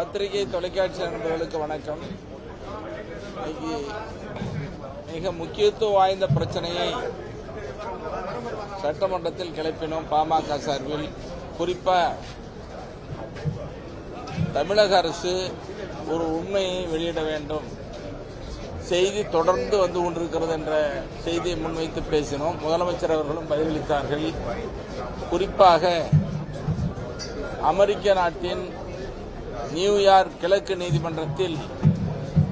பத்திரிகை தொலைக்காட்சி நண்பர்களுக்கு வணக்கம். இன்னைக்கு மிக முக்கியத்துவம் வாய்ந்த பிரச்சனையை சட்டமன்றத்தில் கிளப்பினோம் பாமக சார்பில். குறிப்பா தமிழக அரசு ஒரு உண்மையை வெளியிட வேண்டும். செய்தி தொடர்ந்து வந்து கொண்டிருக்கிறது என்ற செய்தியை முன்வைத்து பேசினோம். முதலமைச்சர் அவர்களும் பதிலளித்தார்கள். குறிப்பாக அமெரிக்க நாட்டின் நியூயார்க் கிழக்கு நீதிமன்றத்தில்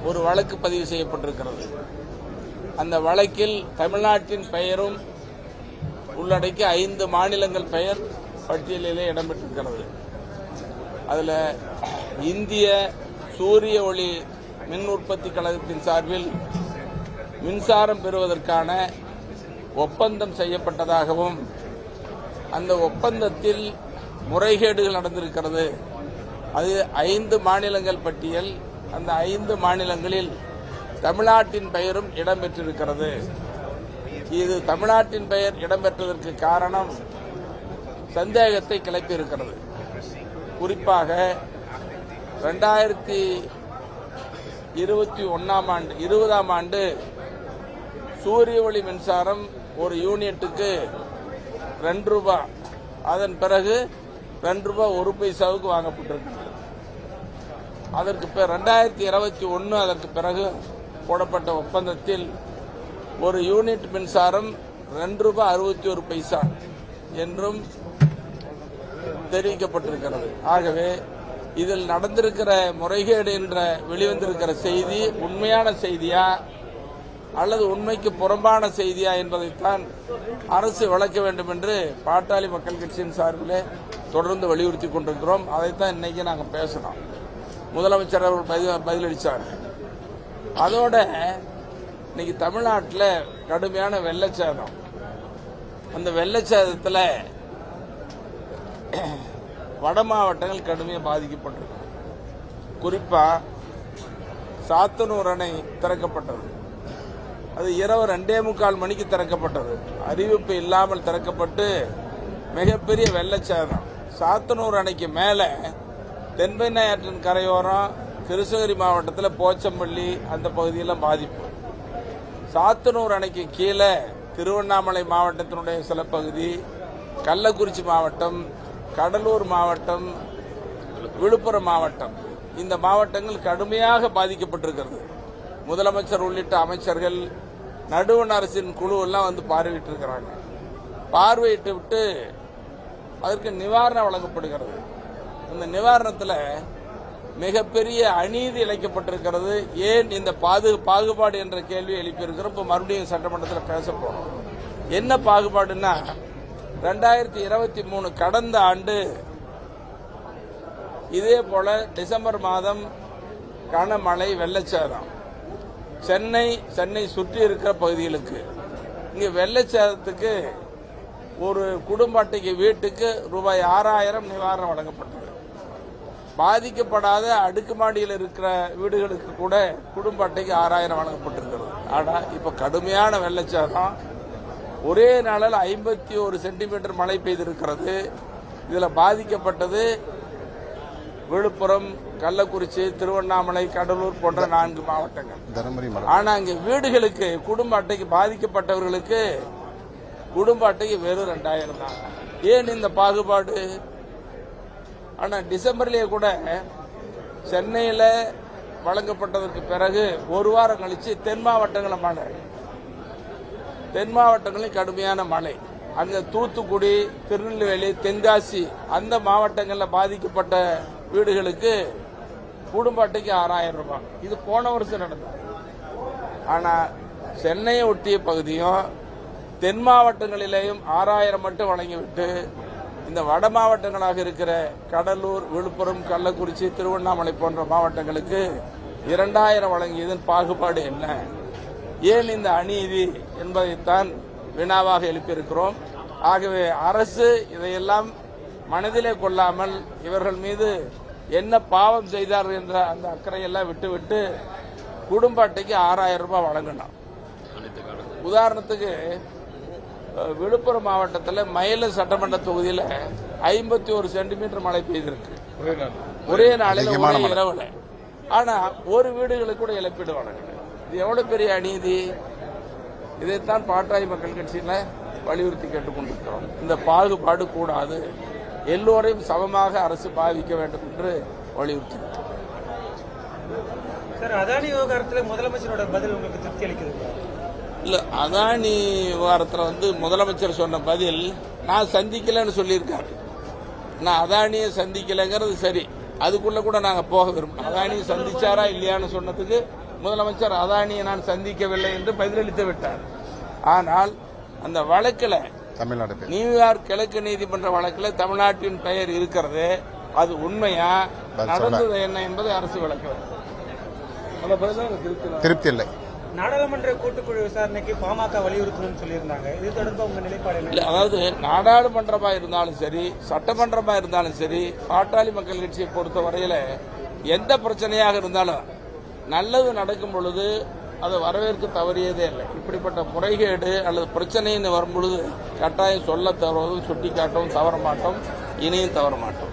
ஒரு வழக்கு பதிவு செய்யப்பட்டிருக்கிறது. அந்த வழக்கில் தமிழ்நாட்டின் பெயரும் உள்ளடக்கி ஐந்து மாநிலங்கள் பெயர் பட்டியலிலே இடம்பெற்றிருக்கிறது. அதில் இந்திய சூரிய ஒளி மின் உற்பத்தி கழகத்தின் சார்பில் மின்சாரம் பெறுவதற்கான ஒப்பந்தம் செய்யப்பட்டதாகவும் அந்த ஒப்பந்தத்தில் முறைகேடுகள் நடந்திருக்கிறது. அது ஐந்து மாநிலங்கள் பட்டியல். அந்த ஐந்து மாநிலங்களில் தமிழ்நாட்டின் பெயரும் இடம்பெற்றிருக்கிறது. இது தமிழ்நாட்டின் பெயர் இடம்பெற்றதற்கு காரணம் சந்தேகத்தை கிளப்பியிருக்கிறது. குறிப்பாக ரெண்டாயிரத்தி இருபத்தி ஒன்னாம் ஆண்டு இருபதாம் ஆண்டு சூரிய ஒளி மின்சாரம் ஒரு யூனிட்டுக்கு ரெண்டு ரூபாய் அதன் பிறகு ரெண்டு ரூபாய் ஒரு பைசாவுக்கு வாங்கப்பட்டிருக்கு. அதற்கு பிற- ரெண்டாயிரத்தி இருபத்தி ஒன்று அதற்கு பிறகு போடப்பட்ட ஒப்பந்தத்தில் ஒரு யூனிட் மின்சாரம் ரெண்டு ரூபாய் அறுபத்தி ஒரு பைசா என்றும் தெரிவிக்கப்பட்டிருக்கிறது. ஆகவே இதில் நடந்திருக்கிற முறைகேடு என்ற வெளிவந்திருக்கிற செய்தி உண்மையான செய்தியா அல்லது உண்மைக்கு புறம்பான செய்தியா என்பதைத்தான் அரசு விளக்க வேண்டும் என்று பாட்டாளி மக்கள் கட்சியின் சார்பிலே தொடர்ந்து வலியுறுத்தி கொண்டிருக்கிறோம். அதைத்தான் இன்னைக்கு நாங்கள் பேசணும் முதலமைச்சர் அவர்கள் பதில் பதிலளித்தார் அதோட இன்னைக்கு தமிழ்நாட்டில் கடுமையான வெள்ளச்சேதம். அந்த வெள்ளச்சேதத்தில் வட மாவட்டங்கள் கடுமையாக பாதிக்கப்பட்டிருக்கு. குறிப்பாக சாத்தனூர் அணை திறக்கப்பட்டது. அது இரவு ரெண்டே முக்கால் மணிக்கு திறக்கப்பட்டது. அறிவிப்பு இல்லாமல் திறக்கப்பட்டு மிகப்பெரிய வெள்ளச்சேதம். சாத்தனூர் அணைக்கு மேலே தென்பெண்ணை ஆற்றின் கரையோரம் கிருஷ்ணகிரி மாவட்டத்தில் போச்சம்பள்ளி அந்த பகுதியெல்லாம் பாதிப்பு. சாத்தனூர் அணைக்கு கீழே திருவண்ணாமலை மாவட்டத்தினுடைய சில பகுதி கள்ளக்குறிச்சி மாவட்டம் கடலூர் மாவட்டம் விழுப்புரம் மாவட்டம். இந்த மாவட்டங்கள் கடுமையாக பாதிக்கப்பட்டிருக்கிறது. முதலமைச்சர் உள்ளிட்ட அமைச்சர்கள் நடுவண் அரசின் குழு எல்லாம் வந்து பார்வையிட்டு இருக்கிறாங்க பார்வையிட்டு விட்டு அதற்கு நிவாரணம் வழங்கப்படுகிறது. இந்த நிவாரணத்தில் மிகப்பெரிய அநீதி இழைக்கப்பட்டிருக்கிறது. ஏன் இந்த பாது பாகுபாடு என்ற கேள்வி எழுப்பியிருக்கிறோம். இப்போ மறுபடியும் சட்டமன்றத்தில் பேச போகிறோம் என்ன பாகுபாடுன்னா ரெண்டாயிரத்தி இருபத்தி மூணு கடந்த ஆண்டு இதே போல டிசம்பர் மாதம் கனமழை வெள்ளச்சேதம். சென்னை சென்னை சுற்றி இருக்கிற பகுதிகளுக்கு. இங்கே வெள்ளச்சேதத்துக்கு ஒரு குடும்ப அட்டைக்கு வீட்டுக்கு ரூபாய் ஆறாயிரம் நிவாரணம் வழங்கப்பட்டது. பாதிக்கப்படாத அடுக்குமாடியில் இருக்கிற வீடுகளுக்கு கூட குடும்ப அட்டைக்கு ஆறாயிரம் வழங்கப்பட்டிருக்கிறது. ஆனா இப்ப கடுமையான வெள்ளச்சேதம் ஒரே நாளில் ஐம்பத்தி ஒரு சென்டிமீட்டர் மழை பெய்திருக்கிறது. இதுல பாதிக்கப்பட்டது விழுப்புரம் கள்ளக்குறிச்சி திருவண்ணாமலை கடலூர் போன்ற நான்கு மாவட்டங்கள். தருமபுரி மலை. ஆனா அங்க வீடுகளுக்கு குடும்ப அட்டைக்கு பாதிக்கப்பட்டவர்களுக்கு குடும்ப அட்டைக்கு வெறும் ரெண்டாயிரம் தான். ஏன் இந்த பாகுபாடு? ஆனால் டிசம்பர்லேயே கூட சென்னையில் வழங்கப்பட்டதற்கு பிறகு ஒரு வாரம் கழிச்சு தென் மாவட்டங்களில் மழை. தென் மாவட்டங்களில் கடுமையான மழை. அங்கே தூத்துக்குடி திருநெல்வேலி தென்காசி அந்த மாவட்டங்களில் பாதிக்கப்பட்ட வீடுகளுக்கு குடும்ப அட்டைக்கு ஆறாயிரம் ரூபாய். இது போன வருஷம் நடந்தது. ஆனால் சென்னையை ஒட்டிய பகுதியும் தென் மாவட்டங்களிலேயும் ஆறாயிரம் மட்டும் வழங்கிவிட்டு இந்த வட மாவட்டங்களாக இருக்கிற கடலூர் விழுப்புரம் கள்ளக்குறிச்சி திருவண்ணாமலை போன்ற மாவட்டங்களுக்கு இரண்டாயிரம் வழங்கியதன் பாகுபாடு என்ன? ஏன் இந்த அநீதி என்பதைத்தான் வினாவாக எழுப்பியிருக்கிறோம். ஆகவே அரசு இதையெல்லாம் மனதிலே கொள்ளாமல் இவர்கள் மீது என்ன பாவம் செய்தார் என்ற அந்த அக்கறையெல்லாம் விட்டுவிட்டு குடும்ப அட்டைக்கு ஆறாயிரம் ரூபாய் வழங்கணும் உதாரணத்துக்கு விழுப்புரம் மாவட்டத்தில் மயில சட்டமன்ற தொகுதியில் ஐம்பத்தி ஒரு சென்டிமீட்டர் மழை பெய்திருக்கு. ஒரே நாளில் ஒரே. இரவுல. ஆனா ஒரு வீடுகளுக்கு கூட இழப்பீடு வழங்கல இது எவ்வளவு பெரிய அநீதி? இதைத்தான் பாட்டாளி மக்கள் கட்சியில வலியுறுத்தி கேட்டுக்கொண்டிருக்கிறோம். இந்த பாகுபாடு கூடாது. எல்லோரையும் சமமாக அரசு பாவிக்க வேண்டும் என்று வலியுறுத்தி சார் அதானி விவகாரத்தில் முதலமைச்சரோட பதில் உங்களுக்கு திருப்தி அளிக்குது? இல்ல அதானி விவகாரத்துல வந்து முதலமைச்சர் சொன்ன பதில் நான் சந்திக்கலன்னு சொல்லியிருக்காரு. நான் அதானியை சந்திக்கலைங்கிறது சரி. அதுக்குள்ள கூட நாங்க போக விரும்புறோம் அதானியை சந்திச்சாரா இல்லையான்னு சொன்னதுக்கு முதலமைச்சர் அதானியை நான் சந்திக்கவில்லை என்று பதிலளித்து விட்டார். ஆனால் அந்த வழக்கில் தமிழ்நாடு நியூயார்க் கிழக்கு நீதிமன்ற வழக்கில் தமிழ்நாட்டின் பெயர் இருக்கிறது. அது உண்மையா? நடந்தது என்ன என்பதை அரசு விளக்க வேண்டும். அந்த பதில் தான் திருப்தி திருப்தி இல்லை. நாடாளுமன்ற கூட்டுக்குழு விசாரணைக்கு பாமக வலியுறுத்தணும்னு சொல்லியிருந்தாங்க. இது தொடர்பாக உங்க நிலைப்பாடு இல்லை அதாவது நாடாளுமன்றமா இருந்தாலும் சரி சட்டமன்றமா இருந்தாலும் சரி பாட்டாளி மக்கள் கட்சியை பொறுத்த வரையில எந்த பிரச்சனையாக இருந்தாலும் நல்லது நடக்கும் பொழுது அதை வரவேற்க தவறியதே இல்லை. இப்படிப்பட்ட முறைகேடு அல்லது பிரச்சனைன்னு வரும் பொழுது கட்டாயம் சொல்ல தவறுவதும் சுட்டி காட்டவும் தவற மாட்டோம் இனியும் தவற மாட்டோம்